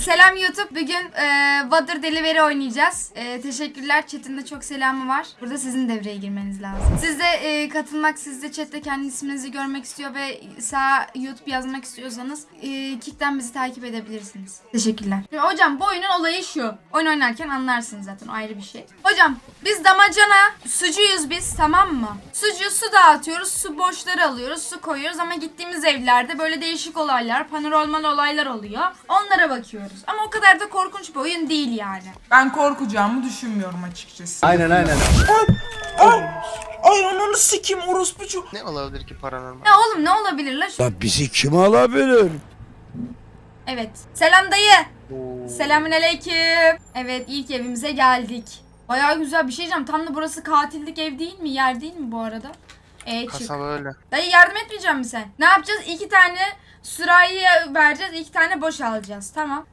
Selam YouTube. Bugün e, Water Delivery oynayacağız. E, teşekkürler. Chat'in de çok selamı var. Burada sizin devreye girmeniz lazım. Siz de e, katılmak, siz de chatte kendi isminizi görmek istiyor ve sağ YouTube yazmak istiyorsanız e, Kick'ten bizi takip edebilirsiniz. Teşekkürler. Şimdi hocam bu oyunun olayı şu. Oyun oynarken anlarsınız zaten o ayrı bir şey. Hocam biz damacana sucuyuz biz tamam mı? Sucuğu su dağıtıyoruz, su boşları alıyoruz, su koyuyoruz ama gittiğimiz evlerde böyle değişik olaylar, paranormal olaylar oluyor. Onlara bakıyoruz. Ama o kadar da korkunç bir oyun değil yani. Ben korkacağımı düşünmüyorum açıkçası. Aynen aynen. Ay, ay ananı sikeyim orospucu. Ne olabilir ki paranormal? Ne oğlum ne olabilir la şu? La bizi kim alabilir? Evet. Selam dayı. Oo. Selamünaleyküm. Evet ilk evimize geldik. Bayağı güzel bir şey diyeceğim. Tam da burası katillik ev değil mi? Yer değil mi bu arada? E çık. Kasa böyle. Dayı yardım etmeyecek misin sen? Ne yapacağız? İki tane sürahiye vereceğiz. iki tane boş alacağız. Tamam.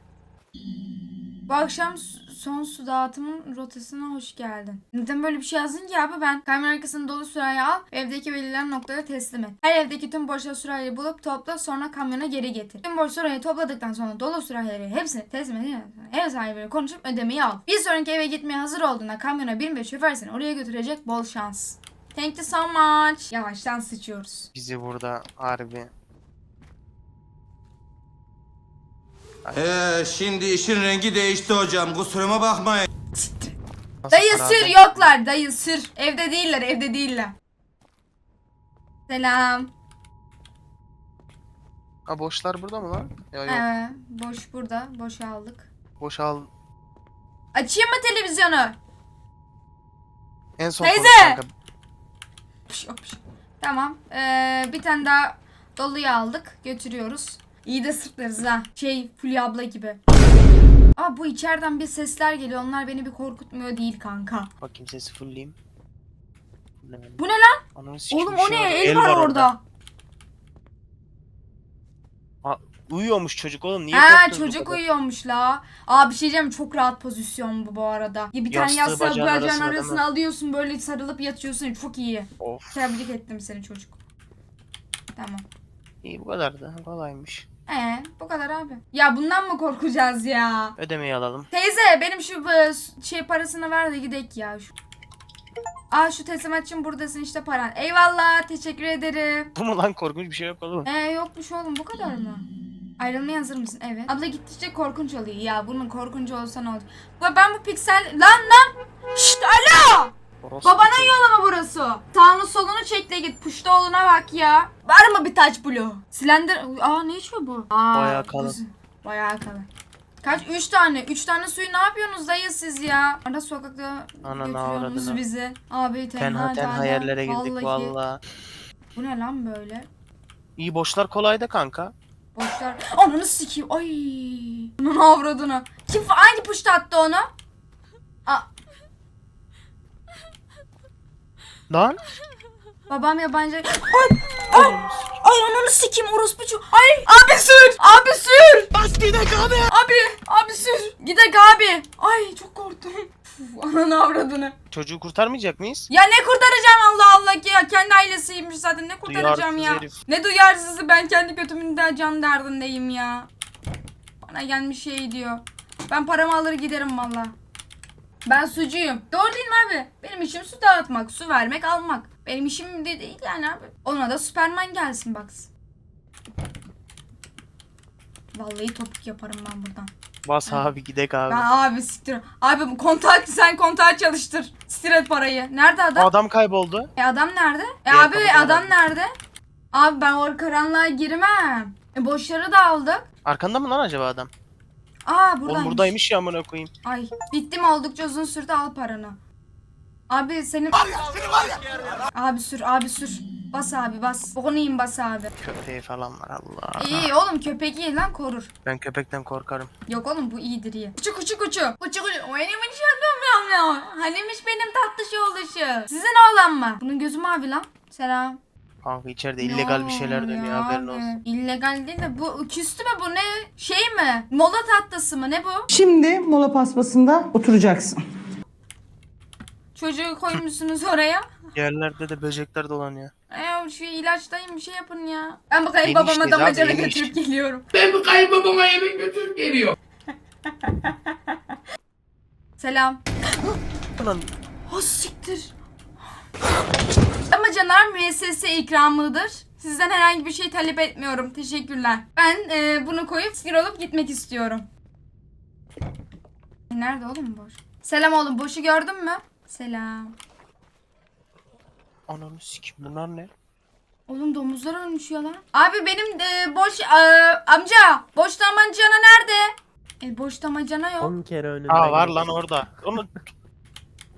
Bu akşam son su dağıtımın rotasına hoş geldin. Neden böyle bir şey yazdın ki abi ben? Kamera arkasını dolu sürahi al evdeki belirlenen noktada teslim et. Her evdeki tüm boşa sürahiyi bulup topla sonra kamyona geri getir. Tüm boş sürahiyi topladıktan sonra dolu sürahileri hepsini teslim edin. Ev sahibiyle konuşup ödemeyi al. Bir sonraki eve gitmeye hazır olduğunda kamyona bin ve şoför seni oraya götürecek bol şans. Thank you so much. Yavaştan sıçıyoruz. Bizi burada harbi. Ee, şimdi işin rengi değişti hocam. Kusuruma bakmayın. Dayı sür yoklar dayı sür. Evde değiller evde değiller. Selam. Ha boşlar burada mı lan? Ya yok. Ee, boş burada. Boş aldık. Boş al. Açayım mı televizyonu? En son Teyze! konuş kanka. Yok, pış. Tamam. Ee, bir tane daha doluyu aldık. Götürüyoruz. İyi de sırtlarız ha. Şey Fulya abla gibi. Aa bu içeriden bir sesler geliyor. Onlar beni bir korkutmuyor değil kanka. Bakayım sesi fullleyeyim. Bu ne lan? Ananı sikeyim, Oğlum o şey ne? El, var orada. Uyuyormuş çocuk oğlum. Niye Ha korktunuz bu çocuk kadar? uyuyormuş la. Aa bir şey diyeceğim çok rahat pozisyon bu bu arada. Ya bir tane Yastığı yastığı bacağın bacağın arasına değil arasına alıyorsun böyle sarılıp yatıyorsun. Çok iyi. Of. Tebrik ettim seni çocuk. Tamam. İyi bu kadar da kolaymış. Ee bu kadar abi. Ya bundan mı korkacağız ya? Ödemeyi alalım. Teyze benim şu bu, şey parasını ver de gidek ya. Şu. Aa şu teslimatçım buradasın işte paran. Eyvallah teşekkür ederim. Bu mu lan korkunç bir şey yok oğlum. Ee yokmuş oğlum bu kadar mı? Ayrılmaya hazır mısın? Evet. Abla gittikçe korkunç oluyor. Ya bunun korkuncu olsa ne olur? Ben bu piksel... Lan lan! Şşt alo! Orospu Babanın yolu mu burası? Sağını solunu çek de git. Puştoğlu'na bak ya. Var mı bir taç blue? Slender... Aa ne içiyor bu? Aa, Bayağı kalın. güzel. Bayağı kalın. Kaç? Üç tane. Üç tane suyu ne yapıyorsunuz dayı siz ya? Ara sokakta Ananı götürüyorsunuz bizi. Abi tenha Tenha tenha tenha. yerlere girdik Vallahi. valla. Bu ne lan böyle? İyi boşlar kolay da kanka. Boşlar. Ananı sikeyim. Ay. Ananı avradını. Kim hangi puşta attı onu? Aa, Lan. babam yabancı. Ay. Ay. Ay ananı sikeyim orospucu. Ay. Abi sür. Abi sür. Bas gidek abi. Abi. Abi sür. Gidek abi. Ay çok korktum. Uf, Ananı avradını. Çocuğu kurtarmayacak mıyız? Ya ne kurtaracağım Allah Allah ki ya. Kendi ailesiymiş zaten. Ne kurtaracağım Duyarsız ya. herif. Ne duyarsızı ben kendi kötümünden can derdindeyim ya. Bana gelmiş şey diyor. Ben paramı alır giderim valla. Ben sucuyum. Doğru değil mi abi? Benim işim su dağıtmak, su vermek, almak. Benim işim de değil yani abi. Ona da Süperman gelsin baksın. Vallahi topuk yaparım ben buradan. Bas abi gidek abi. Ben abi siktir. Abi bu kontak sen kontağı çalıştır. Siktir et parayı. Nerede adam? adam kayboldu. E adam nerede? E Diğer abi adam herhalde. nerede? Abi ben o karanlığa girmem. E boşları da aldık. Arkanda mı lan acaba adam? Aa buradaymış. Oğlum buradaymış ya amına koyayım. Ay bittim oldukça uzun sürdü al paranı. Abi senin... Abi sür abi sür. Bas abi bas. Yiyin bas abi. Köpeği falan var Allah. İyi oğlum köpek iyi lan korur. Ben köpekten korkarım. Yok oğlum bu iyidir iyi. Kuçu kuçu. Kuçu kuçu. O benim şadım ya. Hanimiş benim tatlı şey oluşu. Sizin oğlan mı? Bunun gözü mavi lan. Selam. Kanka içeride illegal bir şeyler Ne dönüyor oluyor haberin abi? olsun. İllegal değil de bu küstü mü bu ne? Şey mi? Mola tatlısı mı ne bu? Şimdi mola paspasında oturacaksın. Çocuğu koymuşsunuz oraya. Yerlerde de böcekler dolanıyor. E şu ilaçtayım bir şey yapın ya. Ben bu kayıp babama Enişteyiz damacana abi, enişte. götürüp geliyorum. Ben bu kayınbabama yemek götürüp geliyorum. Selam. Ulan O siktir. Damacanar müessese ikramıdır. Sizden herhangi bir şey talep etmiyorum. Teşekkürler. Ben e, bunu koyup sinir olup gitmek istiyorum. E, Nerede oğlum boş? Selam oğlum boşu gördün mü? Selam. ananı sikim bunlar ne? Oğlum domuzlar ölmüş ya lan. Abi benim e, boş e, amca boş damacana nerede? E, boş damacana yok. 10 kere önünden Aa var geçti. lan orada. Onu...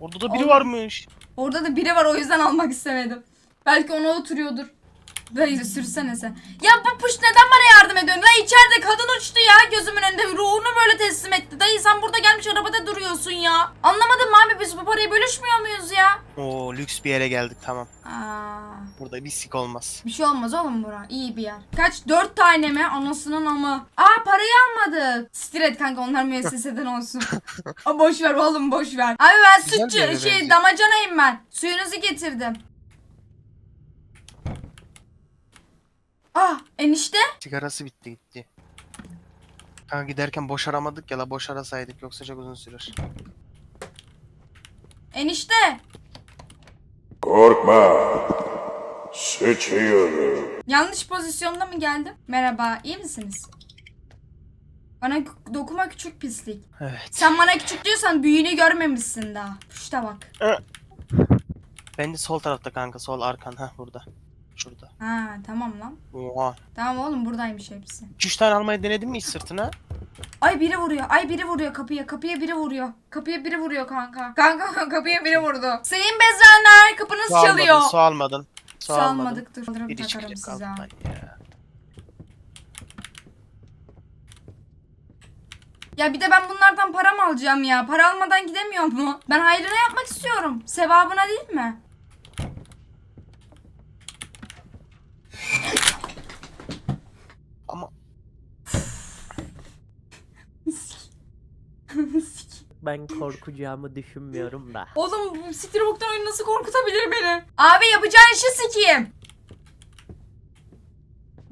Orada da biri Oğlum. varmış. Orada da biri var o yüzden almak istemedim. Belki ona oturuyordur. Böyle sürsene sen. Ya bu puş neden bana yardım ediyorsun? Lan içeride kadın uçtu ya gözümün önünde. Ruhunu böyle teslim etti. Dayı sen burada gelmiş arabada duruyorsun ya. Anlamadım biz bu parayı bölüşmüyor muyuz ya? Oo lüks bir yere geldik tamam. Aa, Burada bir sik olmaz. bir şey olmaz oğlum bura. İyi bir yer. Kaç? Dört tane mi? Anasının ama. Aa parayı almadık. Siktir et kanka onlar müesseseden olsun. Aa, boş ver oğlum boş ver. Abi ben Güzel bir yere sütçü şey benziyor. damacanayım ben. Suyunuzu getirdim. Ah enişte. Sigarası bitti gitti. Kanka giderken boş aramadık ya la boş arasaydık yoksa çok uzun sürer. Enişte. Korkma. Sıçıyorum. Yanlış pozisyonda mı geldim? Merhaba iyi misiniz? Bana dokuma küçük pislik. Evet. Sen bana küçük diyorsan büyüğünü görmemişsin daha. İşte bak. Bence sol tarafta kanka sol arkan ha burada. Şurada. Ha tamam lan. Oha. Tamam oğlum buradaymış hepsi. 2-3 tane almayı denedin mi hiç sırtına? Ay biri vuruyor. Ay biri vuruyor kapıya. Kapıya biri vuruyor. Kapıya biri vuruyor kanka. Kanka kapıya biri vurdu. Sayın Bezenler kapınız Su çalıyor. almadın, su almadın. Su Su almadın. almadık dur. Alırım Biri takarım çıkacak size. altından ya. Ya bir de ben bunlardan para mı alacağım ya? Para almadan gidemiyor mu? Ben hayrına yapmak istiyorum. Sevabına değil mi? Ama Ben korkacağımı düşünmüyorum da. Oğlum bu Stirbox'tan oyun nasıl korkutabilir beni? Abi yapacağın işi sikeyim.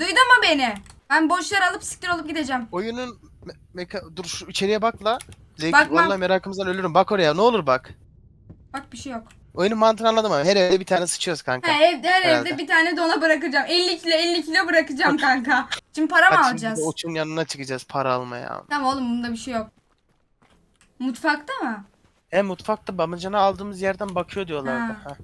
Duydun mu beni? Ben boş yer alıp siktir olup gideceğim. oyunun me- meka... Dur şu içeriye bak la. Zevk... Bakmam. Vallahi merakımızdan ölürüm. Bak oraya ne olur bak. Bak bir şey yok. Oyunun mantığını anladım ama her evde bir tane sıçıyoruz kanka. Ha, evde her Herhalde. evde bir tane dona bırakacağım. 50 kilo 50 kilo bırakacağım kanka. Şimdi para mı Hadi şimdi alacağız? de Uç'un yanına çıkacağız para almaya. Tamam oğlum bunda bir şey yok. Mutfakta mı? Hem mutfakta bamacana aldığımız yerden bakıyor diyorlardı. Ha. Ha.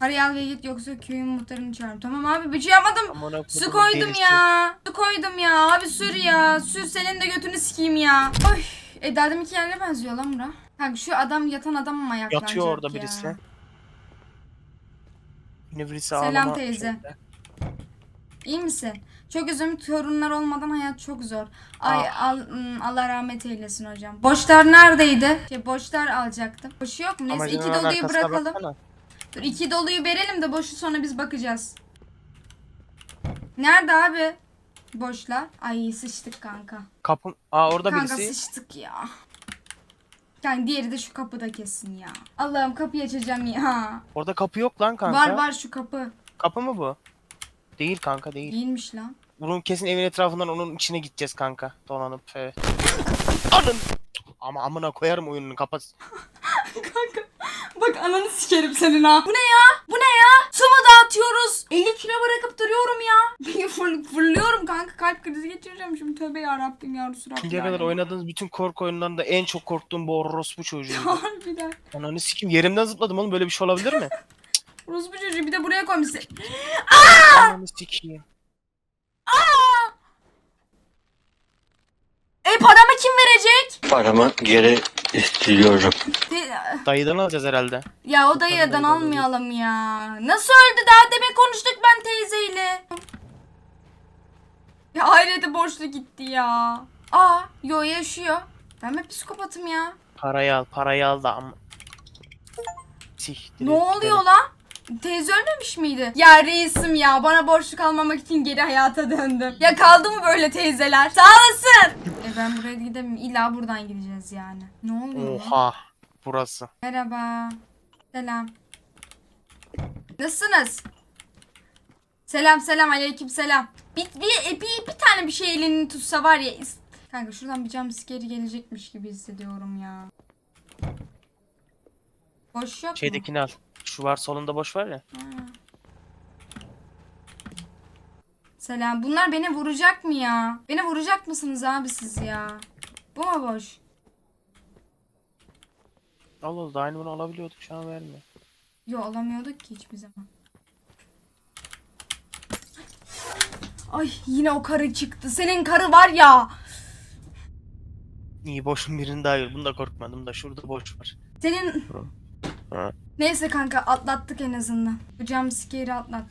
Parayı al ve git yoksa köyün muhtarını çağırırım. Tamam abi bir şey yapmadım. Amına Su kodumun koydum delisi. ya. Su koydum ya. Abi sür ya. Sür senin de götünü sikeyim ya. Oy. E daha deminki yerine benziyor lan bura. Kanka şu adam yatan adam mı ayaklanacak Yatıyor orada ya? birisi. Yine birisi Selam ağlama teyze. şeyinde. İyi misin? Çok üzüm torunlar olmadan hayat çok zor. Ay Ah. al, hmm, Allah rahmet eylesin hocam. Boşlar neredeydi? Şey, boşlar alacaktım. Boşu yok mu? Neyse iki Amacanın doluyu arkasına bırakalım. baksana. Dur iki doluyu verelim de boşu sonra biz bakacağız. Nerede abi? Boşlar. Ay sıçtık kanka. Kapın... Aa orada Kanka birisi. sıçtık ya. Yani diğeri de şu kapıda kesin ya. Allah'ım kapıyı açacağım ya. Orada kapı yok lan kanka. Var var şu kapı. Kapı mı bu? Değil kanka değil. Değilmiş lan. Bunun kesin evin etrafından onun içine gideceğiz kanka. Dolanıp. Evet. Anın. Ama amına koyarım oyununu kapat. Kanka bak ananı sikerim senin ha. Bu ne ya? Bu ne ya? Su mu dağıtıyoruz? 50 kilo bırakıp duruyorum ya. Bir fır, fırlıyorum kanka kalp krizi geçireceğim şimdi tövbe ya Rabbim ya Resulallah. Şimdiye kadar oynadığınız bütün korku oyunlarında en çok korktuğum bu orospu çocuğuydu. Harbiden. Ananı sikim yerimden zıpladım oğlum böyle bir şey olabilir mi? Orospu çocuğu bir de buraya koymuşsun. Ananı sikeyim. E paramı kim verecek? Paramı geri istiyorum. De- Dayıdan alacağız herhalde. ya o dayıdan almayalım ya. Nasıl öldü daha demin konuştuk ben teyzeyle. Ya ailede borçlu gitti ya. Aa yo yaşıyor. Ben mi psikopatım ya? Parayı al parayı al da ama. Siktir Ne et, oluyor lan? Teyze ölmemiş miydi? Ya reisim ya bana borçlu kalmamak için geri hayata döndüm. Ya kaldı mı böyle teyzeler? Sağ olasın. E ben buraya gidemem. İlla buradan gideceğiz yani. Ne oluyor lan? Oha. Burası. Merhaba. Selam. Nasılsınız? Selam selam aleyküm selam. Bir, bir, bir, bir tane bir şey elini tutsa var ya. is- Kanka şuradan bir cam skeri gelecekmiş gibi hissediyorum ya. Boş yok mu? Şeydekini al. Şu var solunda boş var ya. Selam. Bunlar beni vuracak mı ya? Beni vuracak mısınız abi siz ya? Bu mu boş? Al al da aynı bunu alabiliyorduk şu an vermiyor. Yo alamıyorduk ki hiçbir zaman. Ay yine o karı çıktı. Senin karı var ya. İyi boşun birini daha gör. Bunda korkmadım da şurada boş var. Senin... Ha. Neyse kanka atlattık en azından. Bu jumpscare'i atlat.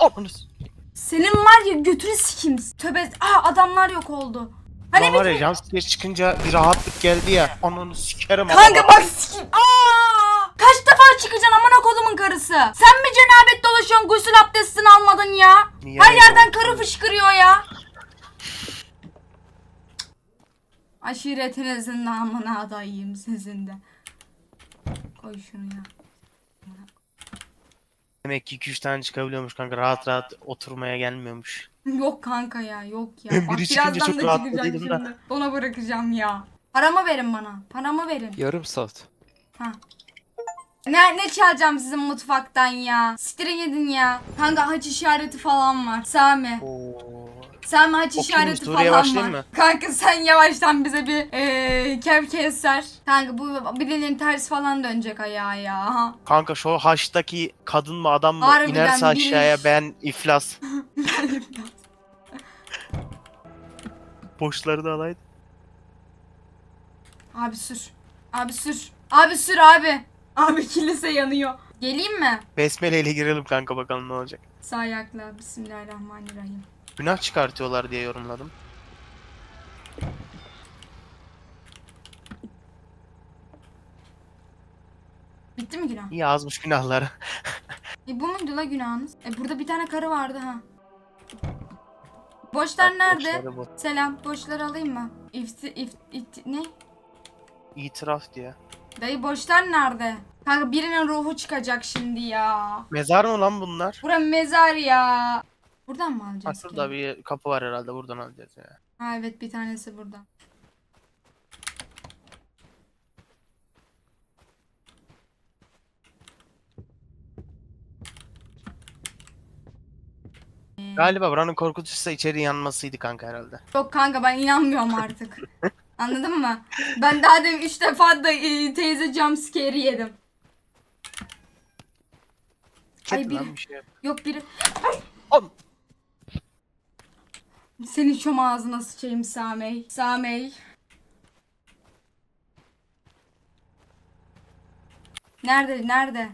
Ananız. Senin var ya götürü sikim. Töbe... Aa adamlar yok oldu. Hani bir... var ya jumpscare çıkınca bir rahatlık geldi ya. Ananı sikerim Kanka bak sikim. Aa! Kaç defa çıkacaksın amına kodumun karısı? Sen mi cenabet dolaşıyorsun gusül abdestini almadın ya? Niye Her öyle yerden oldu? karı fışkırıyor ya. Aşiretinizin namına adayım sizin de. Koy şunu ya. Demek ki 2-3 tane çıkabiliyormuş kanka. Rahat rahat oturmaya gelmiyormuş. Yok kanka ya yok ya. Bak biri çıkınca birazdan çok da çıkacak rahatladıydım da. şimdi. Ona bırakacağım ya. Paramı verin bana. Paramı verin. Yarım saat. Ha. Ne, ne çalacağım sizin mutfaktan ya? Siktirin gidin ya. Kanka haç işareti falan var. Sami. Oo. Sami haç Okuyayım, işareti falan başlayayım var. mı? Kanka sen yavaştan bize bir eee kev keser. Kanka bu birinin ters falan dönecek ayağa ya. Kanka şu haştaki kadın mı adam mı Harbiden inerse biri- aşağıya ben iflas. Boşları da alaydı. abi sür. Abi sür. Abi sür abi. Abi kilise yanıyor. Geleyim mi? Besmele ile girelim kanka bakalım ne olacak. Sağ ayakla. Bismillahirrahmanirrahim. Günah çıkartıyorlar diye yorumladım. Bitti mi günah? İyi azmış günahları. E bu muydu la günahınız? E burada bir tane karı vardı ha. Boşlar nerede? Boşları bu. Selam. Boşları alayım mı? İfti, if, it, ne? İtiraf diye. Dayı boşlar nerede? Kanka birinin ruhu çıkacak şimdi ya. Mezar mı lan bunlar? Bura mezar ya. Buradan mı alacağız? Ki? şurada bir kapı var herhalde buradan alacağız ya. Ha evet bir tanesi burada. Galiba buranın korkutucusu içeri yanmasıydı kanka herhalde. Yok kanka ben inanmıyorum artık. Anladın mı? Ben daha demin 3 defa da e, teyze jumpscare'i yedim. Ay, Kedi biri- lan bir şey. Yok biri... Oğlum. Senin şom ağzına sıçayım Samey. Samey. Nerede? Nerede?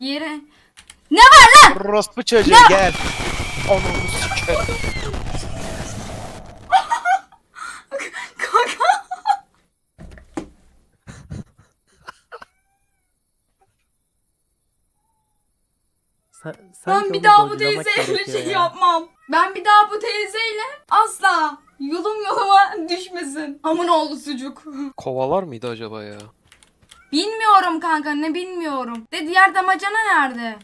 Yere. Ne var lan? Orospu çocuğu gel. Onu sikerim. Kanka. Sa- Ben sanki bir daha bu teyzeyle gerekiyor şey ya. yapmam. Ben bir daha bu teyzeyle asla yolum yoluma düşmesin. Amın oğlu sucuk. Kovalar mıydı acaba ya? bilmiyorum kanka ne bilmiyorum. De diğer damacana nerede?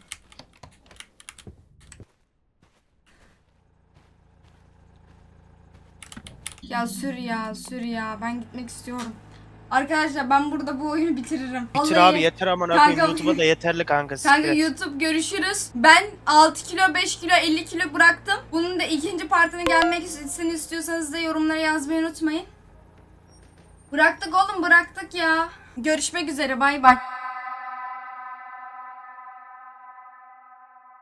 Ya sür ya sür ya ben gitmek istiyorum. Arkadaşlar ben burada bu oyunu bitiririm. Bitir Vallahi- abi yeter amına koyayım Kanka- YouTube'a da yeterli kanka. Kanka siktir et. YouTube görüşürüz. Ben 6 kilo, 5 kilo, 50 kilo bıraktım. Bunun da ikinci partını gelmek için istiyorsanız da yorumlara yazmayı unutmayın. Bıraktık oğlum bıraktık ya. Görüşmek üzere bay bay.